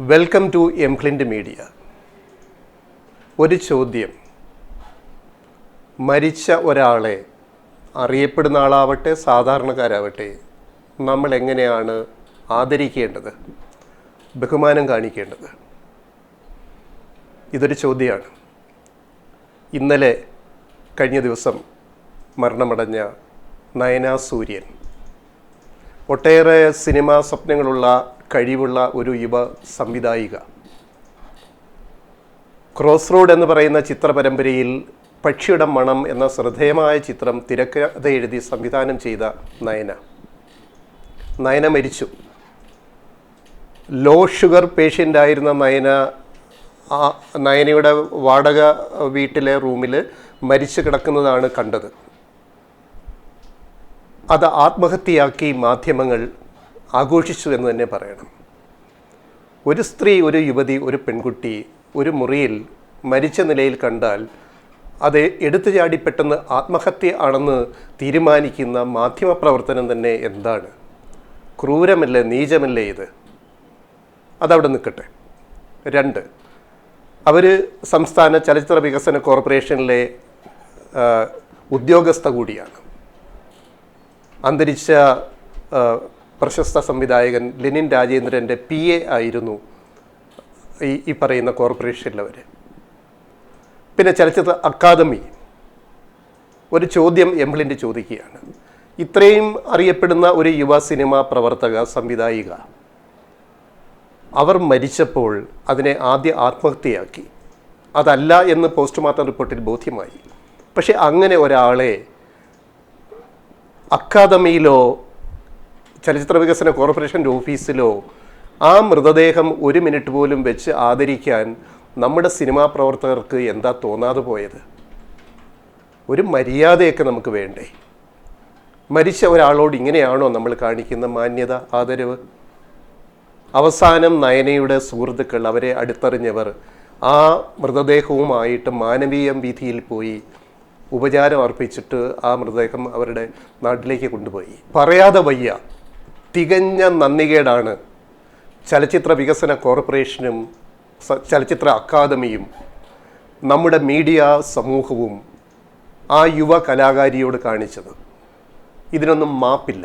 Welcome to M Clint media ഒരു ചോദ്യം. മരിച്ച ഒരാളെ അറിയപ്പെടുന്ന ആളാവട്ടെ സാധാരണക്കാരാവട്ടെ നമ്മൾ എങ്ങനെയാണ് ആദരിക്കേണ്ടത് ബഹുമാനം കാണിക്കേണ്ടത്? ഇതൊരു ചോദ്യമാണ്. ഇന്നലെ കഴിഞ്ഞ ദിവസം മരണമടഞ്ഞ നയന സൂര്യൻ. ഒട്ടേറെ സിനിമാ സ്വപ്നങ്ങളുള്ള കഴിവുള്ള ഒരു യുവ സംവിധായിക. ക്രോസ് റോഡ് എന്ന് പറയുന്ന ചിത്രപരമ്പരയിൽ പക്ഷിയുടെ മണം എന്ന ശ്രദ്ധേയമായ ചിത്രം തിരക്കഥ എഴുതി സംവിധാനം ചെയ്ത നയന. നയന മരിച്ചു. ലോ ഷുഗർ പേഷ്യന്റ് ആയിരുന്ന നയന ആ നയനയുടെ വാടക വീട്ടിലെ റൂമിൽ മരിച്ചു കിടക്കുന്നതാണ് കണ്ടത്. അത് ആത്മഹത്യയാക്കി മാധ്യമങ്ങൾ ആഘോഷിച്ചു എന്ന് തന്നെ പറയണം. ഒരു സ്ത്രീ ഒരു യുവതി ഒരു പെൺകുട്ടി ഒരു മുറിയിൽ മരിച്ച നിലയിൽ കണ്ടാൽ അത് എടുത്തു ചാടി പെട്ടെന്ന് ആത്മഹത്യ ആണെന്ന് തീരുമാനിക്കുന്ന മാധ്യമപ്രവർത്തനം തന്നെ എന്താണ്? ക്രൂരമല്ലേ നീചമല്ലേ ഇത്? അതവിടെ നിൽക്കട്ടെ. രണ്ട് അവർ സംസ്ഥാന ചലച്ചിത്ര വികസന കോർപ്പറേഷനിലെ ഉദ്യോഗസ്ഥ കൂടിയാണ്. അന്തരിച്ച പ്രശസ്ത സംവിധായകൻ ലെനിൻ രാജേന്ദ്രന്റെ പി എ ആയിരുന്നു ഈ ഈ പറയുന്ന കോർപ്പറേഷനിലവർ പിന്നെ ചലച്ചിത്ര അക്കാദമി. ഒരു ചോദ്യം എംബ്ലിന്റെ ചോദിക്കുകയാണ്. ഇത്രയും അറിയപ്പെടുന്ന ഒരു യുവ സിനിമാ പ്രവർത്തക സംവിധായിക അവർ മരിച്ചപ്പോൾ അതിനെ ആദ്യ ആത്മഹത്യയാക്കി. അതല്ല എന്ന് പോസ്റ്റ്മോർട്ടം റിപ്പോർട്ടിൽ ബോധ്യമായി. പക്ഷെ അങ്ങനെ ഒരാളെ അക്കാദമിയിലോ ചലച്ചിത്ര വികസന കോർപ്പറേഷന്റെ ഓഫീസിലോ ആ മൃതദേഹം ഒരു മിനിറ്റ് പോലും വെച്ച് ആദരിക്കാൻ നമ്മുടെ സിനിമാ പ്രവർത്തകർക്ക് എന്താ തോന്നാതെ പോയത്? ഒരു മര്യാദയൊക്കെ നമുക്ക് വേണ്ടേ? മരിച്ച ഒരാളോട് ഇങ്ങനെയാണോ നമ്മൾ കാണിക്കുന്ന മാന്യത ആദരവ്? അവസാനം നയനയുടെ സുഹൃത്തുക്കൾ അവരെ അടുത്തറിഞ്ഞവർ ആ മൃതദേഹവുമായിട്ട് മാനവീയം വീതിയിൽ പോയി ഉപചാരം അർപ്പിച്ചിട്ട് ആ മൃതദേഹം അവരുടെ നാട്ടിലേക്ക് കൊണ്ടുപോയി. പറയാതെ വയ്യ. തികഞ്ഞ നന്ദികേടാണ് ചലച്ചിത്ര വികസന കോർപ്പറേഷനും ചലച്ചിത്ര അക്കാദമിയും നമ്മുടെ മീഡിയ സമൂഹവും ആ യുവ കലാകാരിയോട് കാണിച്ചത്. ഇതിനൊന്നും മാപ്പില്ല.